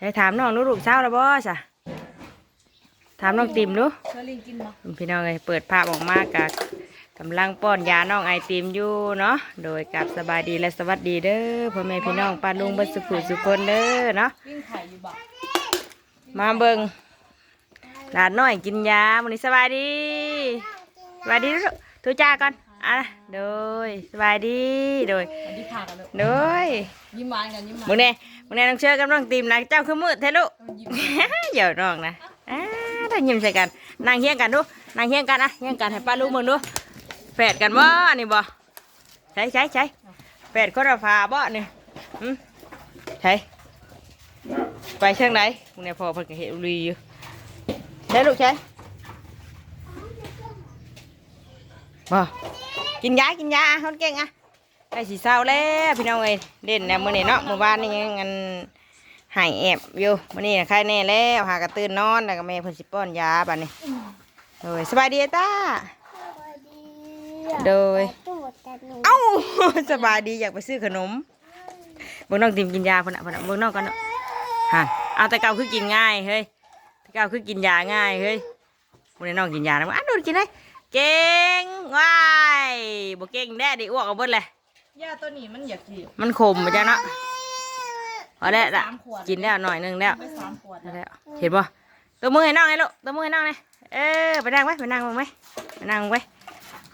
ให้ถามน้องดูลูกเช้าแล้วบ่ซะถามน้องติมดูเชอลิงกินบ่พี่น้องเอ้ยเปิดภาพออกมากะกำลังป้อนยาน้องไอติมอยู่เนาะ โดยกับสบายดีและสวัสดีเด้อพ่อแม่พี่น้องป้าลุงเบัดสุขุสุคนเด้อเนาะ วิ่งไข่อยู่บ่มาเบิงหลานน้อยกินยามื้อนี้สบายดีสบายดีลูกทุจ้าก่อน อะโดยสบายดีโดยสวัสดีค่ะกันลูกโดยยิ้มหวานกันยิ้มหวานมึงเนี่ยมึงเนี่ยน้องเชื่อกับน้องติมนะเจ้าคือมืดเทลูกยิ้มเดี๋ยวน้องนะอ่าได้ยิ้มใส่กันนั่งเฮียงกันดูนั่งเฮียงกันนะเฮียงกันให้ป้าลูกมึงดูแฝดกันบ่นี่บ่ใช่ใช่ใช่แฝดคนละฝาบ่นี่อืมใช่ไปเชียงไหนมึงเนี่ยพอเพิ่นก็เห็นรีอยู่ใช่ลูกใช่ บ่กินยากินยาอะคนเก่งอะไอ้สีเศร้าแล้วพี่น้องเอ้ยเด่นแล้วมื้อนี้เนาะมื้อวานนี่ยังงันหายแอบอยู่วันนี้ใครแน่แล้วหากระตื่นนอนแล้วก็แม่เพิ่นสิป้อนยาบัดนี้โดยสบายดีตาโดยเอ้าสบายดีอยากไปซื้อขนมเบิ่งน้องติมกินยาพุ่นน่ะพุ่นน่ะเบิ่งน้องกันเนาะฮะเอาแต่เก่าคือกินง่ายเฮ้ยแต่เก่าคือกินยาง่ายเฮ้ยวันนี้น้องกินยาแล้วอะดูดกินได้ เก่งว้ายบ่เก่งแน่ดิอ้วกเอาเบิดเลยยาตัวนี้มันอยากกินมันขมจ้ะเนาะพอแล้วละสามขวดกินแล้วหน่อยหนึงแล้วไปสามขวดนั่นแหละเห็นป่ะตัวมือให้น้องไงลูกตัวมือให้น้องไงเออไปนั่งไว้ไปนั่งลงไหมไปนั่งไว้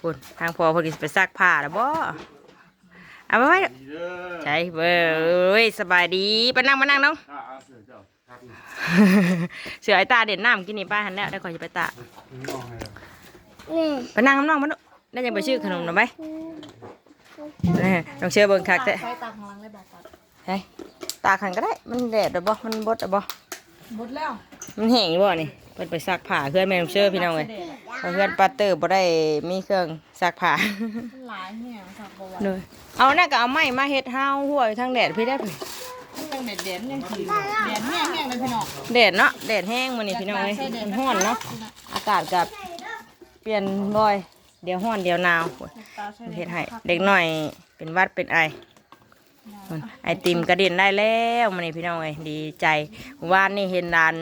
คุณทางพอเพอดีไปซักผ้าแล้วบ่เอาไปไว้ลูกใช่เบ้ยสบายดีไปนั่งมานั่งน้อง อ่าเอาเสือเจ้าครับนี่เสือไอ้ตาเด่นน้ำกินนี่ป้าหันแล้วได้ก่อนจะไปตากนี่มองให้ ไปนั่งกับน้องมาลูกได้ยังไปชื่อขนมหน่อยไหมเออน้องเชื่อเบิ่งคักแต่ใช้ตาข้างหลังเลยบอกตัดใช่ตากขันก็ได้ มันแดดหรือบ่มันบดหรือบ่หมดแล้ว มันแห้งหรือบ่นี่เพิ่นไปซักผ้าเพื่อนแม่น้องเชื่อพี่น้องเลยเพราะเพื่อนปัตเตอร์บ่ได้มีเครื่องซักผ้ามันหลายแห้งสักบ่ไหวเลยเอาน่ะก็เอาไม้มาเฮ็ดห้าวหัวอยู่ทางแดดพี่ได้พี่ตั้งแดดแดดยังกินแดดแห้งแห้งเลยพี่น้องแดดเนาะแดดแห้งมื้อนี้พี่น้องเอ้ยมันร้อนเนาะอากาศกับ เปลี่ยนบ่อย เดี๋ยวร้อนเดี๋ยวหนาวเฮ็ดให้เด็กน้อยเป็นหวัดเป็นไอพุ่นไอติมกระเด็นได้แล้วมื้อนี้พี่น้องเอ้ยดีใจวานนี่เห็นหลาน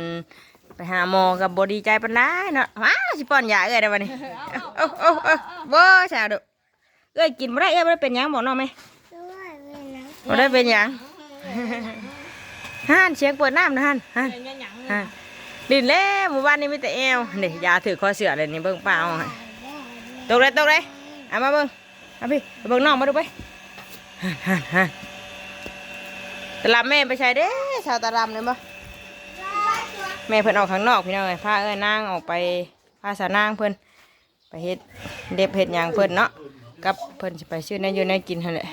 ไปหาหมอก็บ่ดีใจปานใดเนาะมาสิป้อนยาเอ้ยได้บัดนี้โอ้โอ้โอ้บ่ชาดอกเอ้ยกินบ่ได้เอ้ยบ่ได้เป็นหยังบอกน้องไหมบ่ได้เป็นหยังฮันเสียงเปิดน้ำนะฮันฮัน ดินแล้วหมู่บ้านนี้มีแต่แอวนี่ยาถือคอเสือเลยนี่เบิ่งเปล่าตกเลยตกเลยเอามาเบิ่งเอาพี่ไปเบิ่งน้องมาดูไปฮันฮันตะลำแม่ไปใช้เด้ชาวตะลำเลยบ่แม่เพิ่นออกข้างนอกพี่น้องเอ้ยพาเอ้ยนางออกไปพาสานางเพิ่นไปเฮ็ดเด็บเฮ็ดหยังเพิ่นเนาะกับเพิ่นไปซื้อในอยู่ในกินหั่นแหละ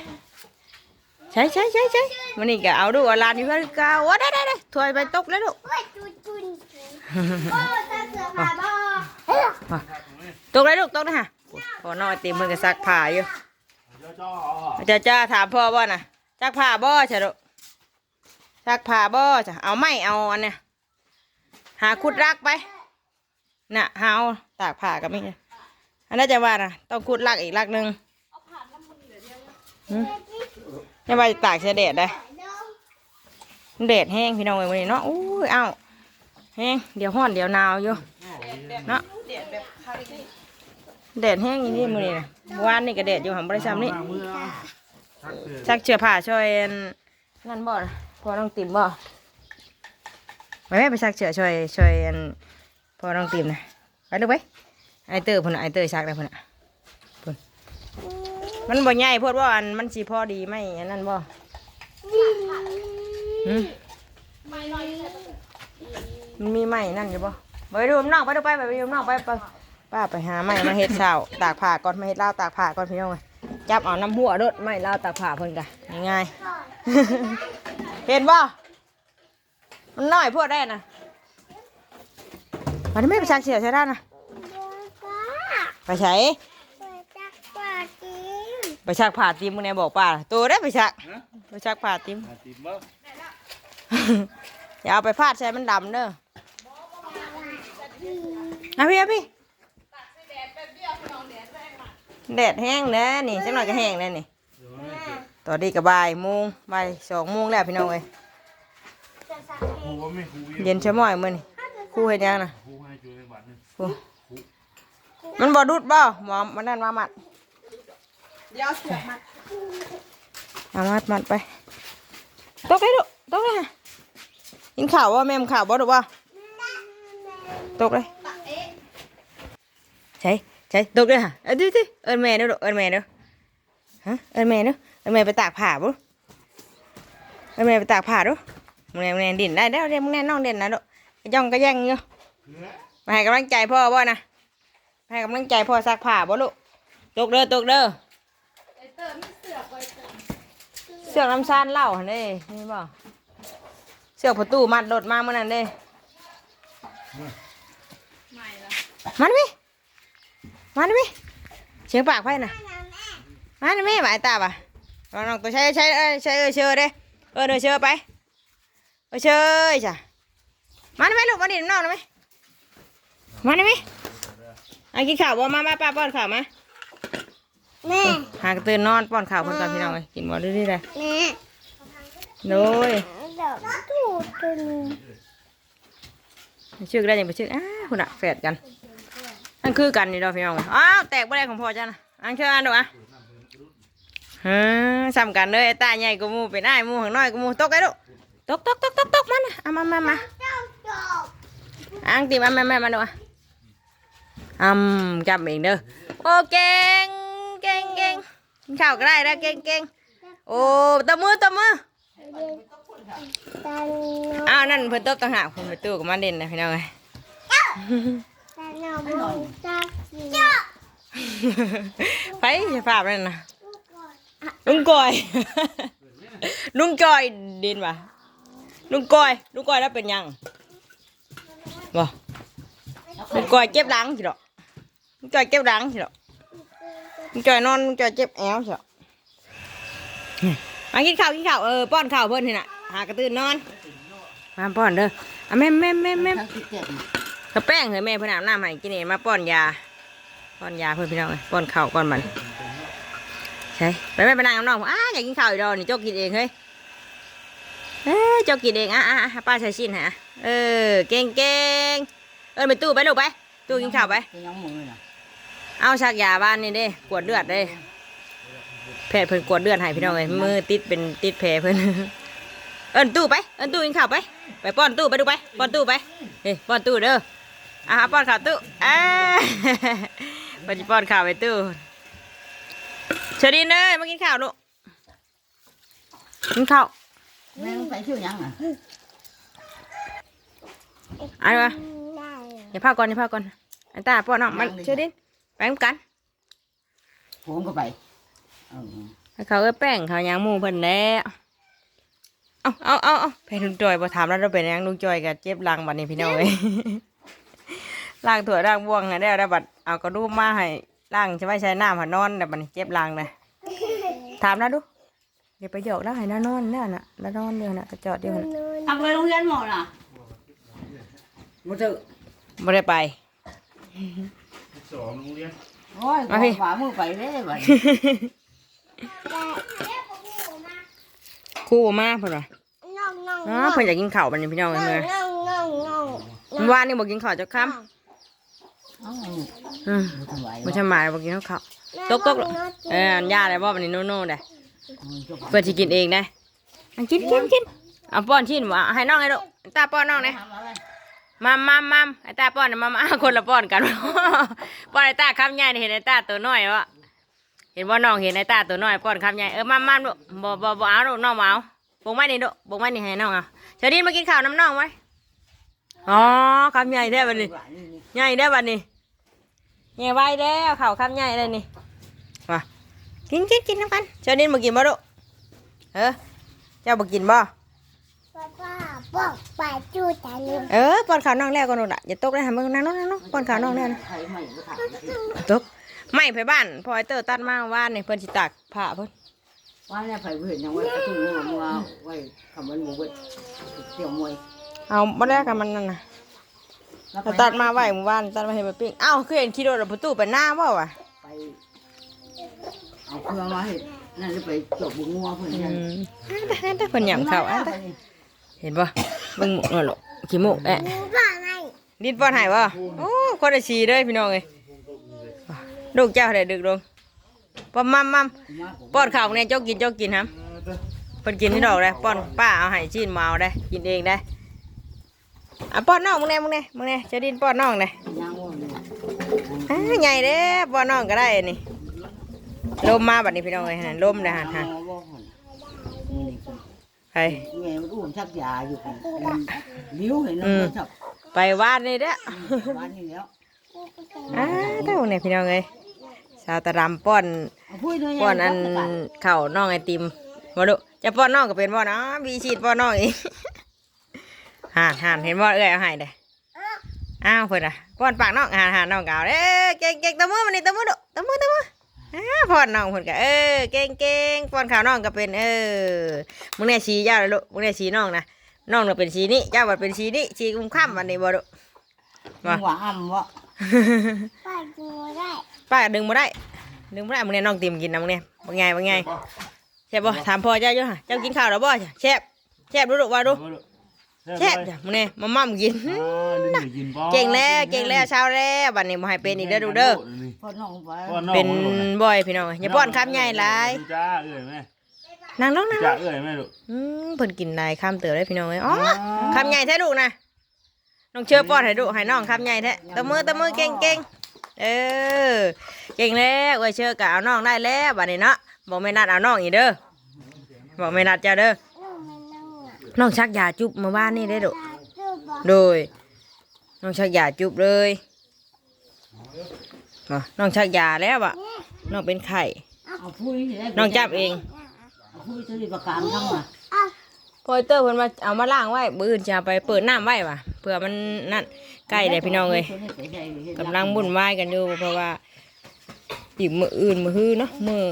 ใช่ใช่ใช่ใช่มันนี่ก็เอาดูเอาลานอยู่เพื่อนก็ว่าได้ได้ได้ถอยไปตกแล้วลูก ตกเลยลูกตกนะฮะพอน้อยตีมือกับซักผ้าอยู่จ้าจ้าจะจะถามพ่อบ่น่ะซักผ้าบ่ใช่ลูกซักผ้าบ่จ้ะเอาไม่เอาอันเนี้ยหาขุดรักไปน่ะหาเอาตากผ้ากับมีอันนั้นจะว่าน่ะต้องขุดรักอีกรักหนึ่งหืมยังว่าจะตากเสแดดได้แดดแห้งพี่น้องเอ้ยวันนี้เนาะอู้ยเอ้า แห้งเดี๋ยวห้อนเดี๋ยวหนาวอยู่เนาะแดดแห้งอย่างนี้มื้อนี้นะเมื่อวานนี่ก็แดดอยู่หังบริษัทนี่วางมือเอาชักเสือซักเชือผ้าช่วยอันนั่นบ่นะพอน้องติ่มบ่ไปแม่ไปซักเชือช่วยช่วยอันพอน้องติ่มนะไปดูไปไอเตอร์พุ่นน่ะไอเตอร์ซักได้พุ่นน่ะพุ่นมันบ่ใหญ่โพดว่าอันมันสิพอดีไหมอันนั้นบ่หืม มันมีไม้นั่นอยู่ปะไปดูน้ำนอกไปดูไปไปดูน้ำนอกไปไปป้าไปหาไม้มาเฮ็ดเช้าตากผ้าก่อนมาเฮ็ดลาวตากผ้าก่อนพี่น้องเอ้ยจับเอาน้ำหัวรถไม้ลาวตากผ้าเพิ่นกะง่ายๆเห็นบ่มันน้อยพวกได้นะวันนี้ไม่ไปชักเสียใช่ได้นะไปใช้ไปชักผ้าตีมมึงเนี่ยบอกป้าตัวได้ไปชักไปชักผ้าตีมอาติมบ่อย่าเอาไปพาดใส่มันดำเด้อ นะพี่นะพี่แดดแห้งแน่นี่สักหน่อยก็แห้งแน่นี่ตอนนี้ก็บ่ายโมงบ่ายสองโมงแล้วพี่น้องเอ้ยจะสักเครูว่าไม่ครูเย็นชะม้อยมื้อนี่ครูเฮ็ดหยังน่ะครูให้จุในบัตรนึงครูมันบ่ดุดบ่หมอมันนั่นมามัดเดี๋ยวเสือกมาเอามัดมัดไปตกได้ดุตกได้ฮะกินข้าวบ่แม่มข้าวบ่ดุบ่ ตกเลยใช่ใช่ตกเลยฮะเอ้ยดิดิเอินแม่เด้อเอินแม่เด้อฮะเอินแม่เด้อเอินแม่ไปตากผ้าบ่เอินแม่ไปตากผ้าดุมึงแน่มึงแน่ดินได้แล้วเดี๋ยวมึงแน่น้องเด่นนะดุกย่องกระแย่งอยู่มาให้กำลังใจพ่อบ่นะมาให้กำลังใจพ่อซักผ้าบ่ลูกตกเด้อตกเด้อเสือกไว้เตอร์เสือกน้ำซานเหล่าหั่นเด้นี่บ่เสือกประตูมัดรถมาเมื่อนั้นเด้ ม่ละมันพี่มันพี่เชียงปากไพ่น่ะมันไม่หมายตาป่ะลองลองตัวใช้ใช้เอ้ยใช้เออเชื่อเด้เออเด้อเชื่อไปเออเชื่อจ้ะมันไม่ลูกมันดินน้องนะไหมมันไหมอันกินข้าวบ่มามาป้าป้อนข้าวมาแม่หากตื่นนอนป้อนข้าวคนก่อนพี่น้องเลยกินบ่ได้ๆเลยแม่โดยเดี๋ยวตู้ตัวนี้ชื่อได้ยังไปชื่ออ้าคุณอะแฝดกัน นั่นคือกันนี่เราะพี่น้องอ้าวแตกบ่ได้ของพ่อจ้ะนะอันเชื่ออันดูอะฮะซ้ำกันเลยตาใหญ่กูมูเป็นไอ้ายมูข้างน้อยกูมูตกไอ้ลูตกตกตกตกตกมันน่ะเอามามามาเจ้าจบอังตีมามามามาดูอะอืมจำเองเด้อโอ้เก่งเก่งเก่งข้าวก็ได้แล้วเก่งเก่งโอ้ตบมือตบมืออ้าวนั่นเพิ่นตบต่างหากเพิ่นไปตู้กับมันเด่นนะพี่น้องเอ้ ยตันเอาบุญจักสีไปสภาพนั่นนะลุงกอยลุงจอยดินวะลุงกอยลุงกอยแล้วเป็นหยังบ่ลุงกอยเจ็บหลังสิดอกลุงจอยเจ็บหลังสิดอกลุงจอยนอนลุงจอยเจ็บแอวสิดอกมากินข้าวกินข้าวเออป้อนข้าวเพิ่นนี่น่ะหากระตื่นนอนมาป้อนเด้ออะแม่แม่แม่แม่ กระแป้งเหรอแม่เพิ่นอาบน้ำให้กินนี่มาป้อนยา ป้อนยาเพื่อนพี่น้องเลยป้อนข้าวก่อนมันใช่ไปไม่ไปนั่งกับน้องอ้าอยากกินข้าวอีกดอกนี่เจ้ากินเองเฮ้ยเอ้เจ้ากินเองอะอะป้าใส่ชิ้นฮะเออเก่งเก่งเออไปตู้ไปลูกไป ตู้กินข้าวไปเอาชักยาบ้านนี่เด้กวดเลือดเด้แพทย์เพิ่นกวดเลือดให้พี่น้องเลยมือติดเป็นติดแผลเพิ่นเอินตู้ไปเอินตู้กินข้าวไปไปป้อนตู้ไปดูไปป้อนตู้ไปเฮ้ป้อนตู้เด้อ อะป้อนข้าวตู้อ่าป้อนป้อนข้าวไปตู้เชอรีนเอ้ยมากินข้าวลูกกินข้าวแม่ใส่ชื่อยังอะเอะไรวะได้อย่าพาก่อนอย่าพาก่อนไอ้ตาป้อนน้องมันเชอรีนไปนำกันผมก็ไปให้เขาเอ้ยแป้งเขายางหมูเพิ่นแล้วเอาเอาเอาเอาไปลุงจอยพอถามแล้วเราเป็นหยังลุงจอยกับเจ็บหลังบัดนี้พี่น้องเอ้ย ล้างถั่วล้างบ่วงให้ได้แล้วบัดเอากระดูกมาให้ล้างจะไม่ใช้น้ำหันนอนแต่บัดนี้เจ็บหลังเลยถามแล้วดูเดี๋ยวไปหยอกแล้วให้น้านอนเนี่ยน่ะแล้วนอนเดียวน่ะกระจอดเดียวน่ะทำไปโรงเรียนหมดน่ะมาเถอะไม่ได้ไปสองโรงเรียนโอ้ยมาพี่ขวามือไปเลยบัดครู่มาเพิ่นว่าน้องน้องอ๋อเพิ่นอยากกินข้าวบัดนี้พี่น้องเอ้ยน้อเมื่งอน้องน้องน้องเมื่อวานนี่บอกกินข้าวจักคำเอ้าอืมบ่ทำไหวบ่ใช่หมายบอกกินข้าวตกตกเอออันยาอะไรบ่บัดนี้โน่นๆได้ เพิ่นสิกินเองได้อันกินกินกินเอาป้อนชิ้นว่าให้น้องให้ลูกตาป้อนน้องเลยมัมมัมมัมไอ้ตาป้อนน่ะมัมอ้าคนละป้อนกัน ป้อนไอ้ตาคำใหญ่นี่เห็นไอ้ตาตัวน้อยวะเห็นว่าน้องเห็นไอ้ตาตัวน้อยป้อนคำใหญ่เออมัมมัมลูกบ่บ่บ่เอาลูกน้องบ่เอาบงไม้นี่ลูกบงไม้นี่ให้น้องเอาเชอดินมากินข้าวน้ำน้องไว้ อ๋อคำใหญ่ได้บัดนี้ใหญ่ได้บัดนี้ใหญ่ไว้แล้วข้าวคำใหญ่เลยนี่มากินกินกินน้ำกันเชอดินมากินบ่ลูกเออเจ้าบ่กินบ่ป้าป้าบอกไปจูตาลืมเออป้อนข้าวน้องแล้วก็นู่นอะอย่าตกเลยทำมึงนั่งน้องนั่งน้องป้อนข้าวน้องแล้วนะใครไม่ก็ถามตกไม่ไปบ้านพอไอเตอร์ตัดมาว่านนี่เพิ่นสิตากผ้าเพิ่นว่าเนี่ยไปเห็นยังไว้กระตุ้นหัวมัวไว้คำวันหมูเวทเกี่ยวมวย เอาบ่ได้กันมันนั่นน่ะแต่ตัดมาไว้หมู่บ้านตัดมาให้มาปิ้งอ้าวคือเห็นขี่รถประตูไปหน้าบ่วะไปเอาเครื่องมาให้นั่นเลยไปจบบุงัวเพื่อนอืยันมอะแต่แต่เพิ่นหยำข้าวอะแต่เห็นบ่เบิ่งหมกนั่นหรอกขี้หมกแอะหมูป่าไงดินป้อนให้บ่โอ้คนได้ฉี่เด้อพี่น้องเอ้ยลูกเจ้าได้ดึกลงป้อมมัมมัมป้อนข้าวเนี่ยเจ้ากินเจ้ากินครับเพิ่นกินที่ดอกเลยป้อนป้าเอาให้ชีนมาเอาได้กินเองได้ อะป้อนน้องมึงแน่มึงแน่มึงแน่เจะดินป้อนน้องเลยย่างว่าเนี่ยอ่าใหญ่เด้ป้อนน้องก็ได้นี่ลมมาบัดนี้พี่น้องเอ้ยหั่นลมเด้อหั่นหั่นย่างว่าหั่นนี่คนไปแม่มันอุ้มชักยาอยู่กันลิ้วเห็นแล้วมันชักไปวาดนี่เด้อบ้านนี่แล้วอ้าเท่าเนี่ยพี่น้องเอ้ยสาวตะรำป้อนเอาพูดเลยป้อนอันเข่าวน้องไอติมมาดูจะป้อนน้องก็เป็นป้อนอ๋อบีชีดป้อนน้องอีก ห่านห่านเห็นบ่เอ้ยเอาให้เด้ออ้าวเพิ่นอะป้อนปากน้องห่านห่านน้องเก่าเอ้ยเก่งเก่งตะมือมันนี่ตะมือดุตะมือตะมืออ้าป้อนน้องเพิ่นก็เออเก่งเก่งป้อนข้าวน้องก็เป็นเออมึงเนี่ยชี้เจ้าเลยลูกมึงเนี่ยชี้น้องนะน้องน่ะเป็นชี้นี่เจ้าบัดเป็นชี้นี่ชี้กุ้งข้ามวันนี้บ่ดุว่าว่าอ้ำว่าป่ากินไม่ได้ป้าดึงมาได้ ดึงมาได้มึงเนี่ยน้องติมกินนะมึงเนี่ยบางไงบางไงแซ่บบ่ถามพ่อเจ้าอยู่ฮะเจ้ากินข้าวแล้วบ่จ้ะแซ่บแซ่บดูดูว่าดู แซ่บจ้ะมึงเนี่ยมาม่ำกินเก่งแล้วเก่งแล้วเช้าแล้วบัดนี้บ่ให้เป็นอีกเด้อดูเด้อพ่อน้องไปเป็นบ่อยพี่น้องอย่าป้อนคำใหญ่หลายจ้าเอ้ยแม่นั่งลงนั่งลจ้างเอ้ยแม่ลูกอืมเพิ่นกินหลายคำเติบได้พี่น้องเอ้ยอ๋อคำใหญ่แท้ลูกนะน้องเชื่อป้อนให้ดูให้น้องคำใหญ่แท้ตะมือตะมือเก่งเก่งเออเก่งแล้วเอ้ยเชื่อก็เอาน้องได้แล้วบัดนี้เนาะบอกไม่นัดเอาน้องอีกเด้อบอกไม่นัดเจ้าเด้อลูกมัน นั่งอะน้องชักยาจุบเมื่อวานนี่ได้อดุลูกบอกโดย น้องชักยาจุบเลยมาน้องชักยาแล้วบะน้องเป็นไข่เอาพูดให้ได้น้องจับเองเอาพูดจะได้ประกันทั้งว่ะพอยเตอร์เพิ่นมาเอามาล้างไว้บื้ออื่นจะเอาไปเปิดน้ำไว้ว่ะเพื่อมันนั่นใกล้เลยพี่น้องเลยกำลังบุ่นวายกันอยู่เพราะว่าอีกมืออื่นมือฮื้อเนาะมือ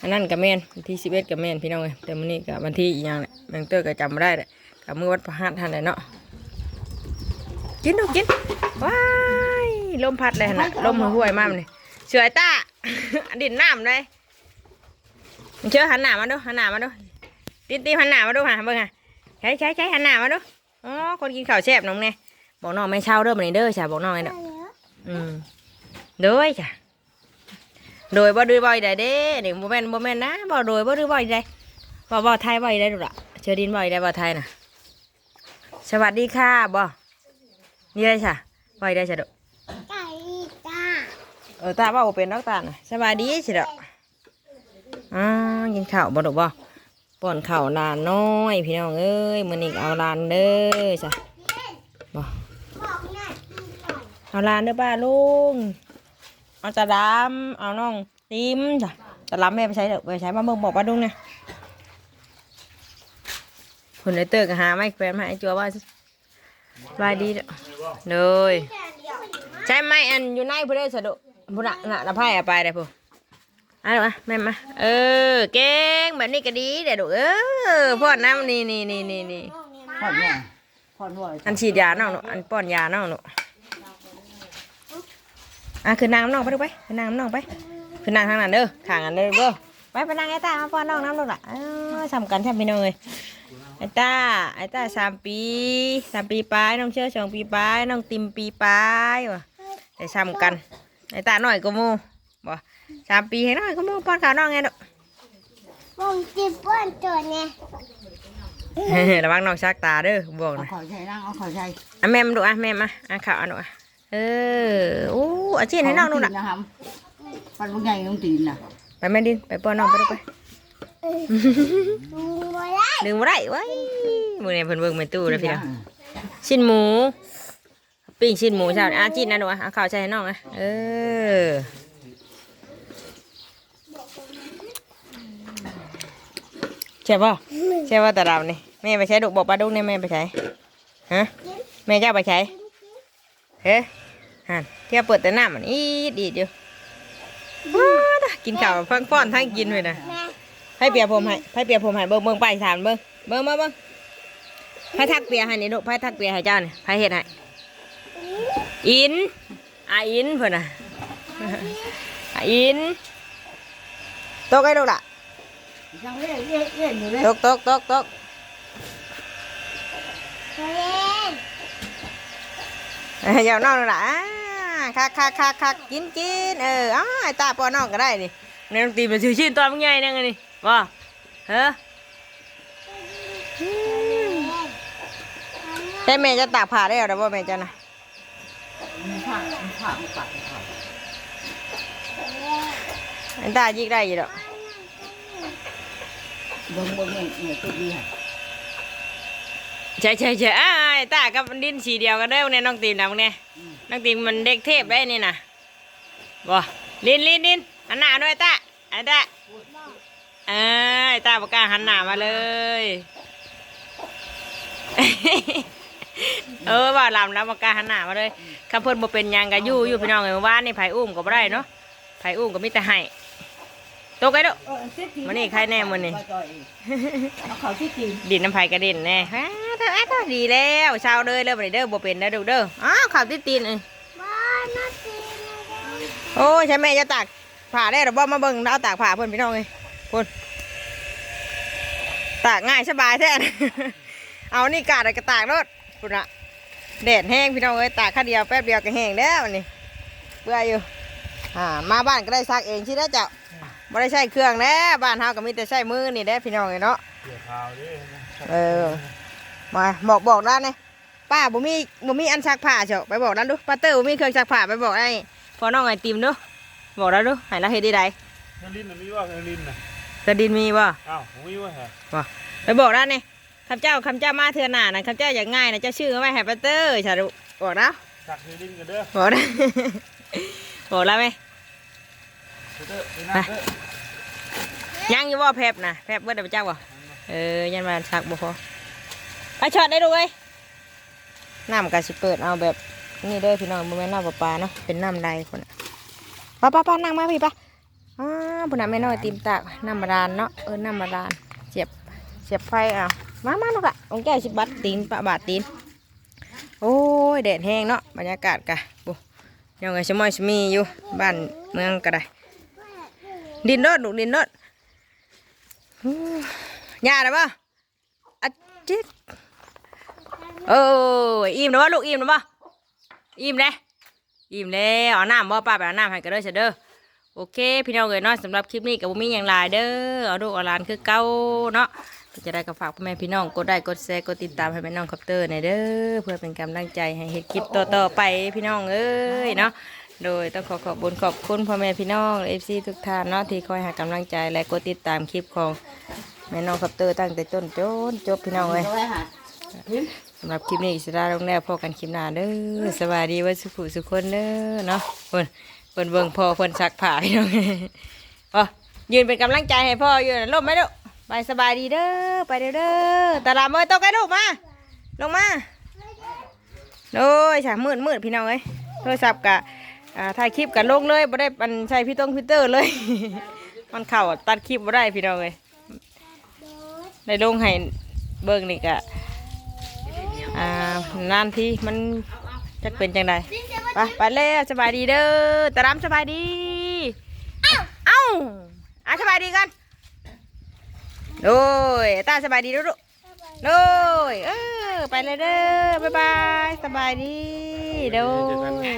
อันนั้นกับแมนวันที่สิบเอ็ดกับแมนพี่น้องเลยแต่มื้อนี้กับวันที่อีกอย่างแหละแมงเตอร์ก็จำไม่ได้แหละกับมือวัดพระหัตถ์ท่านเลยเนาะกินดูกินว้ายลมพัดเลยนะลมห่วยมากเลยเสือไอ้ต้าดินน้ำเลยมันเชื่อหันหน้ามาดูหันหน้ามาดูตีนตีหันหน้ามาดูหะเบิ่งหะใช้ใช้ใช้หันหน้ามาดูอ๋อคนกินข้าวแซ่บน้องเนี่ยบอกน้องไม่เช่าเด้อมันนี้เด้อจ้ะบอกน้องไอ้เด้ออืมโดยจ้ะ โดยบ่ดื้อบ่อยได้เด้นี่บ่แม่นบ่แม่นนะบ่โดยบ่ดื้อบ่อยได้บ่บ่ไทยบ่อยได้ดูล่ะเชิญดินบ่อยได้บ่ไทยน่ะ สวัสดีค่ะบ่นี่ได้จ้ะบ่อยได้จ้ะดอกไก่จ้าเออตาว่าบ่เป็นดอกตาน่ะสวัสดีสิดอกอ่ากินข้าวบ่ดอกบ่ป้อนข้าวลานน้อย พี่น้องเอ้ยมื้อนี้ก็เอาลานเด้อจ้ะบ่บอกแม่กินก่อนเอาลานเด้อป้าลุง เอาตะดำเอาน้องติมจ้ะตะดำแม่ไปใช้เด้อไปใช้มาเบิ่งบอกป้าลุงเนี่ยคนไอเตอร์ก็หาไม้แขวนมาให้จัวว่าบายดีเด้อเลยใช่ไหมอันอยู่ในพุ่นเด้อสะดุพุ่นน่ะน่ะละไพ่เอาไปได้พุ่นเอะมาแม่มาเออเก่งแบบนี้ก็ดีเด้อดูเออพ่อน้ำนี่นี่นี่นี่นี่พ่อเนี่ยพ่อว่าอันฉีดยาน้องหนูอันป้อนยาน้องหนู อะคือนางน้องไปดูไปคือนางน้องไปคือนางทางนั้นเด้อข้างอันเด้อเด้อไปไปนางไอ้ตามาป้อนน้องน้ำลูกละเออสำคัญแทบพี่น้องเลยไอ้ตาไอ้ตาสามปีสามปีปลายน้องเชื่อสองปีปลายน้องติมปีปลายวะแต่ซ้ำกันไอ้ตาหน่อยก็โมบ่สามปีให้น้อยก็โมป้อนข้าวน้องไงลูกวงจิบป้อนตัวเนี่ยระวังน้องชักตาเด้อบอกเอานะขอใช้นั่งเอาขอใช้อะแม่มาดูอะแม่มาอะข่าวอะหนูอะ เออโอ้อาชีพให้น้องดูน่ะนะครับปันบางใหญ่ต้องตีนนะไปแม่ดินไปป้อนน้องไปดูไปดูมาได้ดึงมาได้ไว้ยมือเนี่ยเพิ่นเบิ่งเป็นตู้แล้วพี่น้องชิ้นหมูปิ้งชิ้นหมูใช่ไหมอะจีนนะหนูอะเอาข้าวใส่ให้น้องอะเออใช่ป่ะใช่ป่ะตาดำนี่แม่ไปใช้ดุบอกปลาดุกเนี่ยแม่ไปใช้ฮะแม่เจ้าไปใช้ เฮ้ฮันเที่ยวเปิดแต่น้ำมันอีดอีดอยู่ว้าดะกินข้าวฟังฟ้อนทั้งกินเลยนะแม่ให้เปียผมให้ให้เปียผมให้เบิ่งเบิ่งไปถามเบิ่งเบิ่งเบิ่งเบิ่งให้ทักเปียให้นี่ลูกให้ทักเปียให้เจ้านี่ให้เฮ็ดให้อินอาอินเพิ่นน่ะอาอินตกไอ้ลูกล่ะยังเล่นเล่นเล่นอยู่เลยตกตกตกตกเอ้ยอย่าน้องละอ่าคักคักคักคักกินกินเอออ้าวไอ้ตาปอน้องก็ได้นี่ในน้องตีมันชื่อชื่นตอนมึงใหญ่นั่งนี่ว่าเฮ้อใช่แม่จะตากผ้าได้หรือว่าแม่จะนะมีผ้ามีผ้ามีปัดมีผ้าไอ้ตายิกได้อยี่ดอกเบิ่งเบิ่งเนี่ยเนี่ยตัวดีฮะ ใช่ใช่ใช่อ้าวไอ้ตากับดินสีเดียวกันเด้อเนี่ยน้องตีมนะมึงเนี่ยน้องตีมมันเด็กเทพได้นี่นะบ่ลินลินลินหันหน้าด้วยตาไอ้ตาเอ้ยตาปากกล้าหันหน้ามาเลย เออว่าลำแล้วปากกล้าหันหน้ามาเลยคำเพิ่นบ่เป็นหยังก็อยู่อยู่พี่น้องเอ้ยเมื่อวานนี่ไผอุ้มก็บ่ได้เนาะไผอุ้มก็มีแต่ให้ ตกไอ้ดุเออเสียทีมื้อนี้ใครแน่มื้อนี้จ่อยๆเอาเขาที่จริงดินน้ำไผ่กระเด็นแน่ฮะเธออะเธอดีแล้วเช้าเด้อเด้อบ่ได้เด้อบ่เป็นเด้อดูเด้ออ้าวข่าวติดตีนเอ้ยโอ้ยใช่แม่จะตากผ้าได้หรอบ่มาเบิ่งเอาตากผ้าเพิ่นพี่น้องเอ้ยเพิ่นตากง่ายสบายแท้เอานี่กาดอะไรก็ตากรถพุ่นน่ะแดดแห้งพี่น้องเอ้ยตากข้าวเดียวแป๊บเดียวก็แห้งแล้วอันนี่เบื่ออยู่อ่ามาบ้านก็ได้ซักเองสิได้อเจ้า บ่ได้ใช้เครื่องแล้วบ้านเฮาก็มีแต่ใช้มือนี่แหละพี่น้องเอ้ยเนาะเกี่ยวขาวดิเออมาบอกบอกด้านนี่ป้าบ่มีบ่มีอันซักผ้าเฉาไปบอกด้านดูป้าเตอร์บ่มีเครื่องซักผ้าไปบอกไอ้พอน้องไอติมดูบอกด้านดูให้เราเฮ็ดได้ไดเฮลินน่ะมีว่าเฮลินน่ะกระดินมีบ่อ้าวผมมีว่าฮะบ่ไปบอกด้านนี่คำเจ้าคำเจ้ามาเทื่อหน้านะคำเจ้าอย่างง่ายนะเจ้าชื่อเอาไว้ให้ป้าเตอร์ฉาดูบอกนะสักเฮลินกันเด้อบอกนะบอกแล้วไหมเด้อ ไปยังอยู่ว่าแพบนะแพบเบิดได้ไปจ้าบ่เออยันมาซักบ่พอไปช็อตได้ดูเว้ยน้ำก็สิเปิดเอาแบบนี่เด้อพี่น้องบ่แม่นน้ำประปาเนาะเป็นน้ำใดคนน่ะป้าป้าป้านั่งมาพี่ป้าอ่าปุ่นน่ะแม่น้อยตีมตากน้ำบาดาลเนาะเออน้ำบาดาลเสียบเสียบไฟเอามามาลูกอะองแก้วสิบบัตตีนปะบาทตีนโอ้ยแดดแห้งเนาะบรรยากาศกะบุยังไงสมอยสมีอยู่บ้านเมืองก็ได้ ดินรถลูกดินรถฮู้ยาได้ปะอะจิตโอ้อิ่มแล้ววะลูกอิ่มแล้วปะอิ่มเลยอิ่มแล้วเอาน้ำบ่ป้าไปเอาน้ำให้กันเด้อเสยเด้อโอเค พี่น้องเอ๋ยเนาะสำหรับคลิปนี้กับบุมีอย่างไรเด้อเอาดูกเอาลานคือเก่าเนาะจะได้ก็ฝากพ่อแม่พี่น้องกดได้กดแชร์กดติดตามให้แม่น้องคอปเตอร์หน่อยเด้อเพื่อเป็นกำลังใจให้เฮ็ดคลิปต่อๆไปพี่น้องเอ้ยเนาะ โดยต้องขอขอบคุญขอบคุณพ่อแม่พี่น้องเอฟซีทุกท่านเนาะที่คอยห้กำลังใจและกดติดตามคลิปของแม่น้องคอปเตอร์ตั้งแต่ต้นจนจบพี่น้องเอ้ยสำหรับคลิปนี้อิสราลงแล้วพอกันคลิปหน้าเด้อสวัสดีวันสุขสุขคนเด้อเนาะเพิ่นเพิ่นเบิ่งพ่อเพิ่นซักผ้าพี่น้องอ๋อยืนเป็นกำลังใจให้พ่ออยู่นะลมไหมลูกไปสบายดีเด้อไปเด้อเด้อตาลามเอ้ยตกไอ้ลูกมาลงมาโอ้ยฉามืดมืดพี่น้องเอ้ยโทรศัพท์กะ อ่าถ่ายคลิปกันลงเลยบ่ได้มันใช้พี่ต้องพิเตอร์เลย มันเข่าตัดคลิปบ่ได้พี่น้องเอ้ยได้ลงให้เบิ่งนี่กะอ่านานที่มันจะเป็นจังไดไปไปแล้วสบายดีเด้อตะรำสบายดีเอ้าเอ้าอะสบายดีกันโดยตาสบายดีดูดูโดยเออไปเลยเด้อบ๊ายบายสบายดีโดย